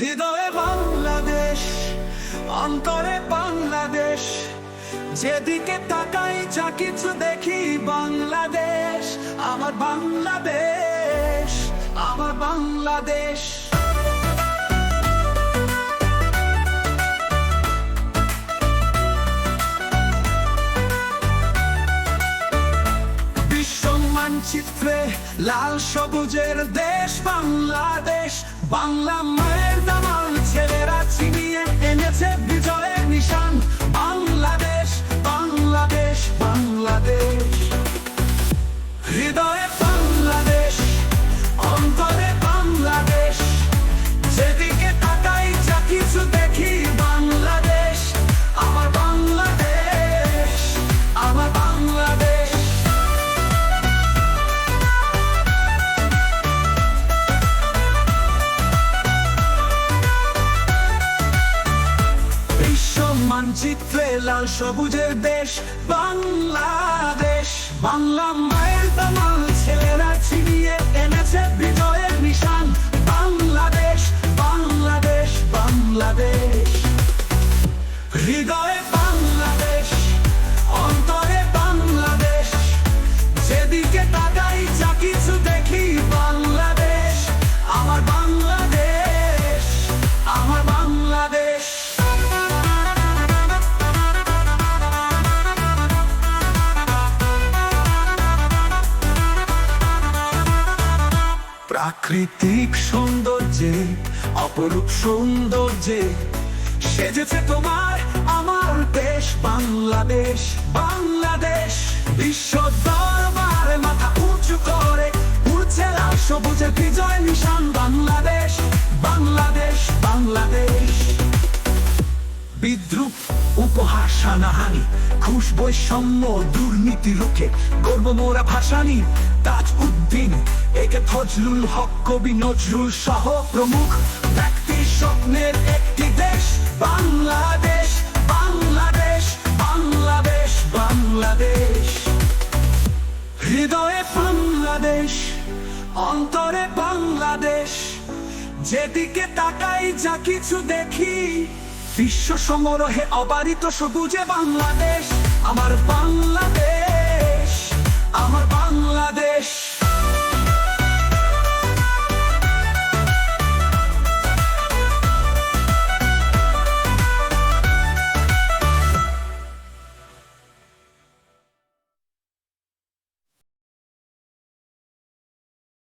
হৃদয়ে বাংলাদেশ, অন্তরে বাংলাদেশ। যেদিকে তাকাই, যা কিছু দেখি, বাংলাদেশ, আমার বাংলাদেশ আমার বাংলাদেশ। বিশ্ব মানচিত্রে লাল সবুজের দেশ, বাংলাদেশ। বাংলা মায়ের দামাল ছেলেরা ছিনিয়ে এনেছে মানচিত্রে লাল সবুজের দেশ, বাংলাদেশ। বাংলা মায়ের তামাল ছেলেরা ছিনিয়ে এনেছে বিজয়ের নিশান। বাংলাদেশ বাংলাদেশ বাংলাদেশ। হৃদয়ে প্রাকৃতিক সৌন্দর্যে, অপরূপ সৌন্দর্যে সেজেছে তোমার আমার দেশ, বাংলাদেশ বাংলাদেশ। বিশ্ব দরবারে মাথা উঁচু করে উঠছে লাল সবুজের বিজয় নিশান বাংলাদেশ বাংলাদেশ বাংলাদেশ। বিদ্রুপ উপহাস হানাহানি ঘুষ বৈষম্য, দুর্নীতি রুখে। গর্ব মোরা ভাসানি, তাজ উদ্দিন, একে ফজলুল হক, কবি নজরুল সহ প্রমুখ। ব্যক্তি স্বপ্নের একটি দেশ, বাংলাদেশ বাংলাদেশ বাংলাদেশ বাংলাদেশ। হৃদয়ে বাংলাদেশ, অন্তরে বাংলাদেশ। যেদিকে তাকাই, যা কিছু দেখি বিশ্ব সমারোহে অবারিত সবুজে বাংলাদেশ আমার বাংলাদেশ আমার বাংলাদেশ।